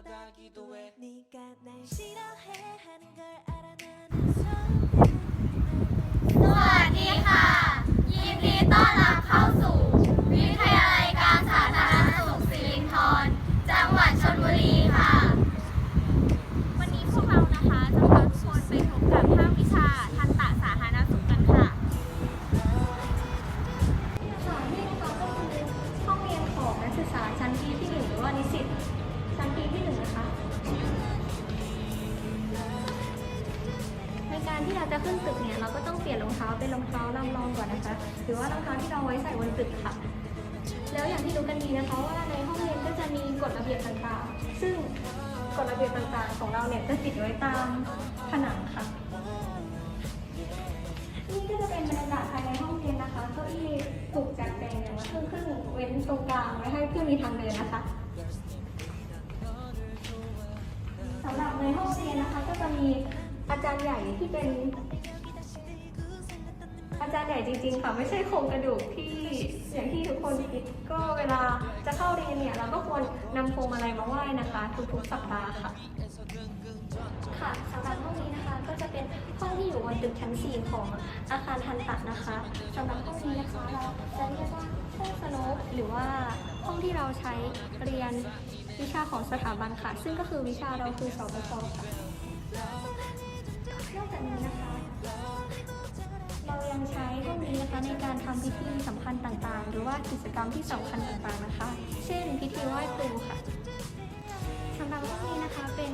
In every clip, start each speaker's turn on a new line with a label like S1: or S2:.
S1: 바라기도 해
S2: 네가 날 싫어해 하는 걸 알아 나는 서
S3: สวัสดีค่ะ ยินดีต้อนรับเข้าสู่ หรือว่ารองเท้าที่เราไว้ใส่บนตึกค่ะ แล้วอย่างที่รู้กันดีนะคะว่าในห้องเรียนก็จะมีกฎระเบียบต่างๆ ซึ่งกฎระเบียบต่างๆ ของเราเนี่ยจะติดไว้ตามผนังค่ะ นี่ก็จะเป็นบรรยากาศภายในห้องเรียนนะคะเก้าอี้ถูกจัดแจงอย่างละครึ่งครึ่งๆเว้นตรงกลางไว้ให้เพื่อมีทางเดินนะคะสำหรับในห้องเรียนนะคะ ก็จะมีอาจารย์ใหญ่ที่เป็น จารย์ใหญ่จริง ๆ ค่ะ ไม่ใช่โครงกระดูกที่อย่างที่ทุกคนคิดก็เวลาจะเข้าเรียนเนี่ยเราก็ควรนำพวงมาลัยมาไหว้นะคะ ทุกๆสัปดาห์ค่ะ ค่ะสำหรับห้องนี้นะคะก็จะเป็นห้องที่อยู่บนตึกชั้น 4 ของอาคารทันตะนะคะสำหรับห้องนี้นะคะเราจะเรียกว่าห้องสโนปหรือว่าห้องที่เราใช้เรียนวิชาของสถาบันค่ะ ซึ่งก็คือวิชาเราคือสบคค่ะ เรายังใช้ห้องนี้นะคะในการทำพิธีสำคัญต่างๆ หรือว่ากิจกรรมที่สำคัญต่างๆนะคะ เช่น พิธีไหว้ครูค่ะสำหรับห้องนี้นะคะเป็น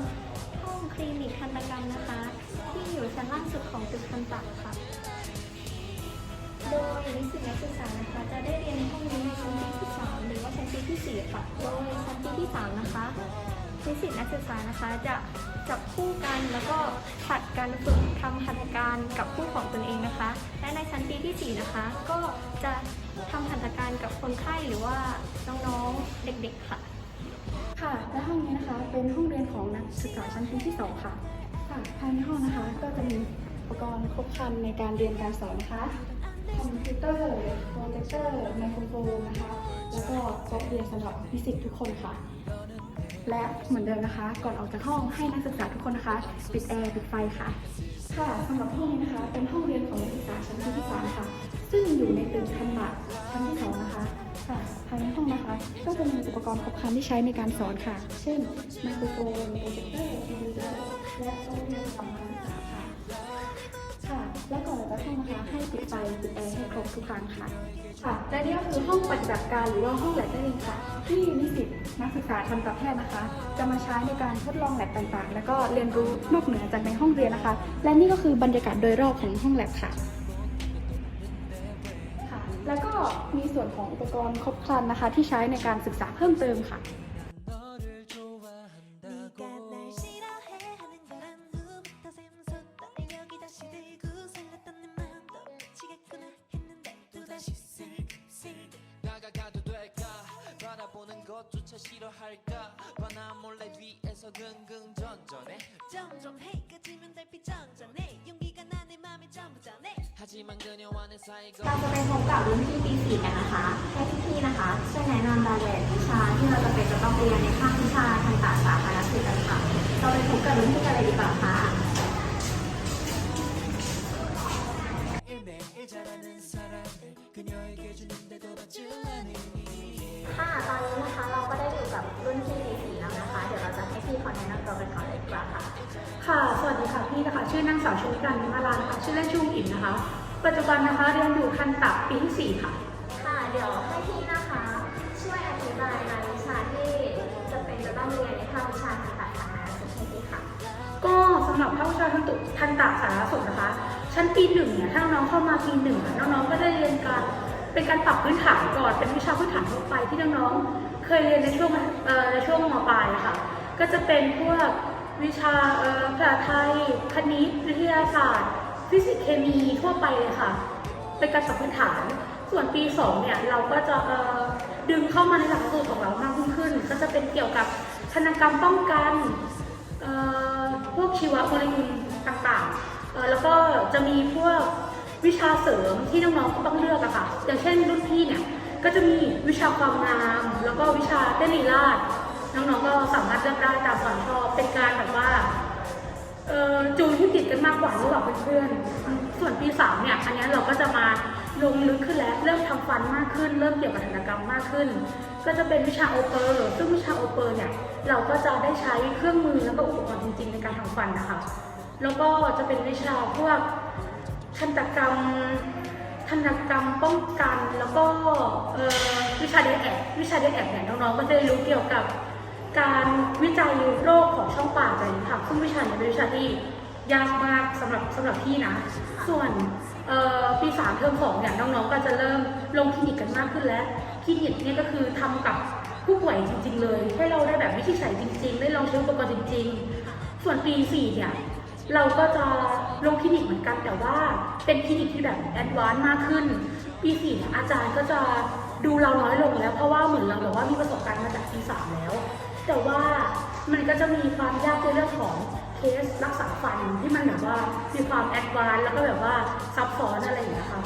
S3: ห้องคลินิกทันตกรรมนะคะ ที่อยู่ชั้นล่างสุดของตึกทันตะค่ะ โดยนิสิตนักศึกษานะคะ จะได้เรียนห้องนี้ในชั้นปีที่3หรือว่าชั้นปีที่4ค่ะโดยชั้นปีที่3นะคะ นิสิตนักศึกษานะคะ จะจับคู่กันแล้วก็ผลัดการฝึกทำหัตถการกับคู่ของตนเองนะคะ และในชั้นปีที่ 4 นะคะ ก็จะทำหัตถการกับคนไข้หรือว่าน้องๆเด็กๆค่ะ
S4: ค่ะ และห้องนี้นะคะเป็นห้องเรียนของนักศึกษาชั้นปีที่ 2 ค่ะค่ะภายในห้องนะคะก็จะมีอุปกรณ์ครบครันในการเรียนการสอนนะคะคอมพิวเตอร์โปรเจคเตอร์ไมโครโฟนนะคะ แล้วก็โต๊ะเรียนสำหรับนิสิตทุกคนค่ะ และเหมือนเดิมนะคะ ก่อนออกจากห้องให้นักศึกษาทุกคนนะคะ ปิดแอร์ปิดไฟค่ะ ค่ะสำหรับห้องนี้นะคะ เป็นห้องเรียนของนักศึกษาชั้นปีที่สามค่ะ ซึ่งอยู่ในตึกทันบะชั้นที่สองนะคะค่ะภายในห้องนะคะ ก็จะมีอุปกรณ์ครบครันที่ใช้ในการสอนค่ะ เช่นไมโครโฟนโปรเจคเตอร์คอมพิวเตอร์และโต๊ะเรียนสำหรับนักศึกษาค่ะค่ะ และก่อนออกจากห้องนะคะ ให้ปิดไฟปิดแอร์ให้ครบทุกครั้งค่ะค่ะและนี่ก็คือห้องปฏิบัติการหรือว่าห้องแลบนั่นเองค่ะ ที่นิสิต นักศึกษาทันตแพทย์นะคะ จะมาใช้ในการทดลองแลบต่างๆ แล้วก็เรียนรู้นอกเหนือจากในห้องเรียนนะคะ และนี่ก็คือบรรยากาศโดยรอบของห้องแลบค่ะค่ะ แล้วก็มีส่วนของอุปกรณ์ครบครันนะคะ ที่ใช้ในการศึกษาเพิ่มเติมค่ะ
S1: 보는 것조차 싫어할까 바나 몰래 뒤에서 긍긍전전해
S2: 점점 해까지면 달빛 정전해 용기가 나 내 맘에 전부 전해
S1: 하지만 그녀와는 사이가
S3: เราจะไปพบกับรุ่นพี่ปีสี่กันนะคะ ให้พี่ๆนะคะช่วยแนะนำรายละเอียดวิชาที่เราจะเป็นจะต้องเรียนในภาควิชาทันตสาธารณสุขกันค่ะ เราไปพบกับรุ่นพี่กันเลยดีกว่าค่ะ
S1: 일매일 자라는 사랑을 그녀에게 주는데도 받질 않으니
S3: ค่ะตอนนี้นะคะเราก็ได้อยู่กับรุ่นพี่ปีสี่แล้วนะคะ เดี๋ยวเราจะให้พี่เขาแนะนำตัวกันก่อนเลยดีกว่าค่ะ
S4: ค่ะ สวัสดีค่ะพี่นะคะ ชื่อนางสาวชนิการนิมาลานะคะ ชื่อเล่นชื่ออิ่มนะคะ ปัจจุบันนะคะเรียนอยู่ทันตะปีที่สี่ค่ะ
S3: ค่ะ เดี๋ยวให้พี่นะคะ ช่วยอธิบายรายวิชาที่จะเป็นจะต้องเรียนในภาควิชาทันตสาธารณสุขให้พี่ค่ะ
S4: ก็สำหรับภาควิชาทันตุทันตะสาธารณสุขนะคะ ชั้นปีหนึ่งเนี่ยถ้าน้องๆเข้ามาปีหนึ่งอะน้องๆก็ได้เรียนการ เป็นการปรับพื้นฐานก่อนเป็นวิชาพื้นฐานทั่วไปที่น้องๆเคยเรียนในช่วงในช่วงมปลายค่ะ ก็จะเป็นพวกวิชาภาษาไทย คณิต วิทยาศาสตร์ ฟิสิกส์เคมีทั่วไปเลยค่ะ เป็นการปรับพื้นฐาน ส่วนปีสองเนี่ยเราก็จะดึงเข้ามาในหลักสูตรของเรามากขึ้น ก็จะเป็นเกี่ยวกับธนกรรมป้องกันพวกชีวโมเลกุลต่างๆ แล้วก็จะมีพวก วิชาเสริมที่น้องๆต้องเลือกอะค่ะ อย่างเช่นรุ่นพี่เนี่ยก็จะมีวิชาความงาม แล้วก็วิชาเต้นลีลาด
S5: น้องๆก็สามารถเลือกได้ตามความชอบเป็นการแบบว่าจูนที่ติดกันมากกว่าระหว่างเพื่อนๆส่วนปีสามเนี่ยอันนี้เราก็จะมาลงลึกขึ้นแล้วเริ่มทำฟันมากขึ้น เริ่มเกี่ยวกับหัตถกรรมมากขึ้น ก็จะเป็นวิชาโอเปอร์ซึ่งวิชาโอเปอร์เนี่ยเราก็จะได้ใช้เครื่องมือแล้วก็อุปกรณ์จริงๆในการทำฟันนะคะแล้วก็จะเป็นวิชาพวก ทันตกรรมทันตกรรมป้องกันแล้วก็วิชาเดแอบวิชาเดแอบเนี่ยน้องๆก็จะได้รู้เกี่ยวกับ การวิจัยโรคของช่องปากอะไรอย่างนี้ค่ะซึ่งวิชาเนี้เป็นวิชาที่ยากมากสำหรับสำหรับพี่นะ ส่วนปีสามเทอมสองเนี่ยน้องๆก็จะเริ่มลงคลินิกกันมากขึ้นแล้วคลินิกเนี่ยก็คือทำกับผู้ป่วยจริง ๆ เลย ให้เราได้แบบวิธีใส่จริง ๆ ได้ลองใช้อุปกรณ์จริง ๆ ส่วนปีสี่เนี่ยเราก็จะ ลงคลินิกเหมือนกันแต่ว่าเป็นคลินิกที่แบบแอดวานซ์มากขึ้น ปีสี่เนี่ยอาจารย์ก็จะดูเราน้อยลงแล้ว เพราะว่าเหมือนเราแบบว่ามีประสบการณ์มาจากปีสามแล้ว แต่ว่ามันก็จะมีความยากในเรื่องของเคสรักษาฟันที่มันแบบว่ามีความแอดวานซ์แล้วก็แบบว่าซับซ้อนอะไรอย่างเงี้ยค่ะ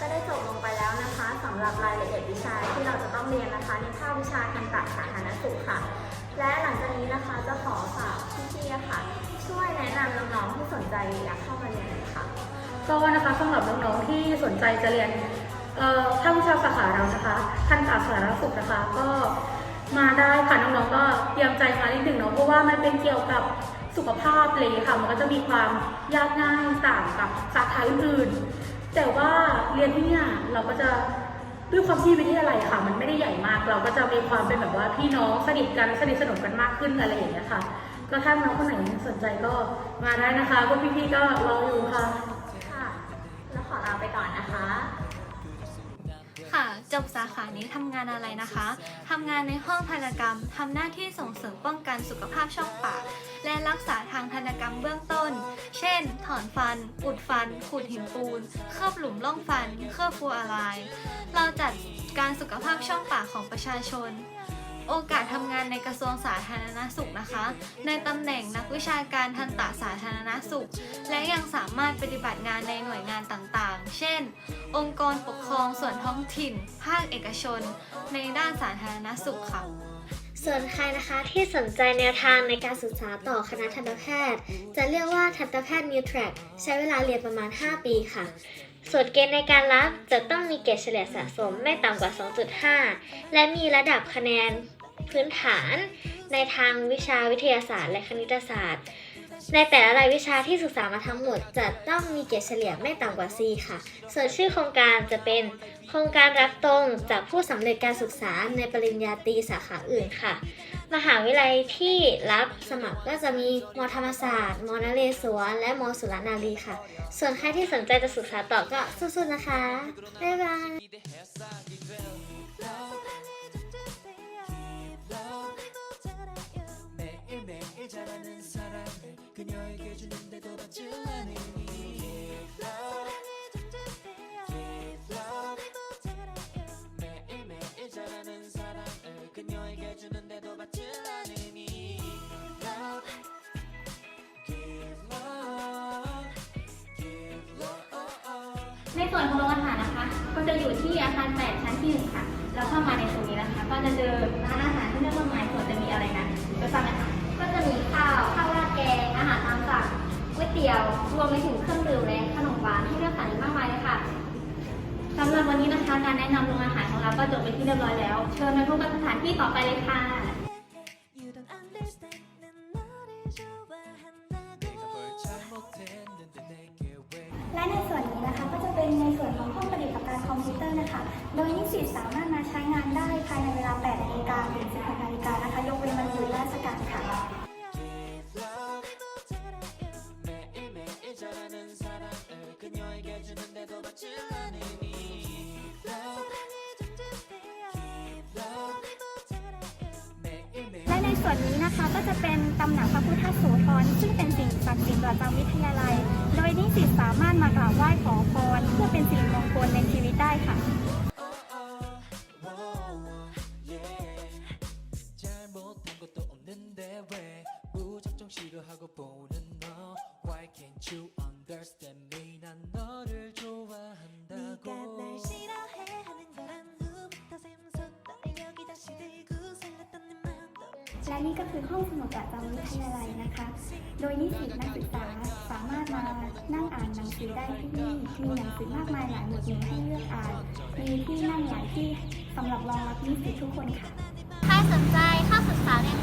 S6: ก็ได้จบลงไปแล้วนะคะสำหรับรายละเอียดวิชาที่เราจะต้องเรียนนะคะ ในภาควิชาทันตสาธารณสุขค่ะ และหลังจากนี้นะคะจะขอ ใจอยากเข้ามาเรียนค่ะ
S5: ก็นะคะสำหรับน้องๆที่สนใจจะเรียนเอ่อภาควิชาสาขาเรานะคะทันตสาธารสุขนะคะก็มาได้ค่ะน้องๆก็เตรียมใจมานิดหนึ่งเนาะเพราะว่ามันเป็นเกี่ยวกับสุขภาพเลยค่ะมันก็จะมีความยากง่ายต่างกับสาขาอื่นๆแต่ว่าเรียนที่เนี่ยเราก็จะด้วยความที่วิทยาลัยอะค่ะ มันไม่ได้ใหญ่มาก เราก็จะมีความเป็นแบบว่าพี่น้องสนิทกันสนิทสนมกันมากขึ้นอะไรอย่างเงี้ยค่ะ ก็ถ้าน้องคนไหนสนใจก็มาได้นะคะพวกพี่ๆก็รออยู่ค่ะ
S6: ค่ะ แล้วขอลาไปก่อนนะคะ ค่ะจบสาขานี้ทำงานอะไรนะคะ ทำงานในห้องทันตกรรม ทำหน้าที่ส่งเสริมป้องกันสุขภาพช่องปาก และรักษาทางทันตกรรมเบื้องต้น เช่น ถอนฟัน อุดฟัน ขูดหินปูน เคลือบหลุมร่องฟัน เคลือบฟัวอะไรายเราจัดการสุขภาพช่องปากของประชาชน โอกาสทำงานในกระทรวงสาธารณสุขนะคะ ในตำแหน่งนักวิชาการทันตสาธารณสุข และยังสามารถปฏิบัติงานในหน่วยงานต่างๆ เช่น องค์กรปกครองส่วนท้องถิ่น ภาคเอกชน ในด้านสาธารณสุขค่ะ
S7: ส่วนใครนะคะที่สนใจแนวทางในการศึกษาต่อคณะทันตแพทย์ จะเรียกว่าทันตแพทย์ New Track ใช้เวลาเรียนประมาณ 5 ปีค่ะ ส่วนเกณฑ์ในการรับจะต้องมีเกรดเฉลี่ยสะสมไม่ต่ำกว่า 2.5 และมีระดับคะแนน พื้นฐานในทางวิชาวิทยาศาสตร์ และคณิตศาสตร์ ในแต่ละรายวิชาที่ศึกษามาทั้งหมด จะต้องมีเกรดเฉลี่ยไม่ต่ำกว่า C ค่ะ ส่วนชื่อโครงการจะเป็น โครงการรับตรงจากผู้สำเร็จการศึกษาในปริญญาตรีสาขาอื่นค่ะ มหาวิทยาลัยที่รับสมัครก็จะมีมธรรมศาสตร์ มนเรศวร และมสุรนารีค่ะ ส่วนใครที่สนใจจะศึกษาต่อก็สู้ๆนะคะ บ๊ายบาย
S8: 그녀에게 주는데도 받질 않으니 Give love Give love 매일매일 자라는 사랑을 그녀에게 주는데도 받질 않으니 Love Give love Give love
S6: ในส่วนของโรงอาหารนะคะ ก็จะอยู่ที่อาคาร 8 ชั้นที่ 1 ค่ะ แล้วเข้ามาในตรงนี้นะคะ ก็จะเจอร้านอาหารที่เลือกมากมายส่วนจะมีอะไรนะจะฟังนะคะก็ จะมีข้าว ข้าวราดแกง อาหารตามสั่งก๋วยเตี๋ยว รวมไปถึงเครื่องดื่มและขนมหวานให้เลือกสรรมากมายเลยค่ะสำหรับวันนี้นะคะการแนะนำโรงอาหารของเราก็จบไปที่เรียบร้อยแล้ว เชิญไปพบกับสถานที่ต่อไปเลยค่ะ
S9: และในส่วนนี้นะคะก็จะเป็นในส่วนของห้องปฏิบัติการคอมพิวเตอร์นะคะ โดยนิสิตสามารถมาใช้งานได้ภายในเวลา 8 นาฬิกาถึง 16 นาฬิกานะคะ ยกเว้นวันหยุดและ ส่วนนี้นะคะก็จะเป็นตำหนักพระพุทธโสธรซึ่งเป็นสิ่งศักดิ์สิทธิ์ประจำวิทยาลัย โดยนิสิตสามารถมากราบไหว้ขอพรเพื่อเป็นสิริมงคลในชีวิตได้ค่ะ
S10: และนี่ก็คือห้องสมุดประจำวิทยาลัยนะคะ โดยนิสิตนักศึกษาสามารถมานั่งอ่านหนังสือได้ที่นี่ มีหนังสือมากมายหลายหมวดหมู่ให้เลือกอ่าน มีที่นั่งหลายที่สำหรับรองรับนิสิตทุกคนค่ะ
S7: ใครสนใจเข้าศึกษาเรียน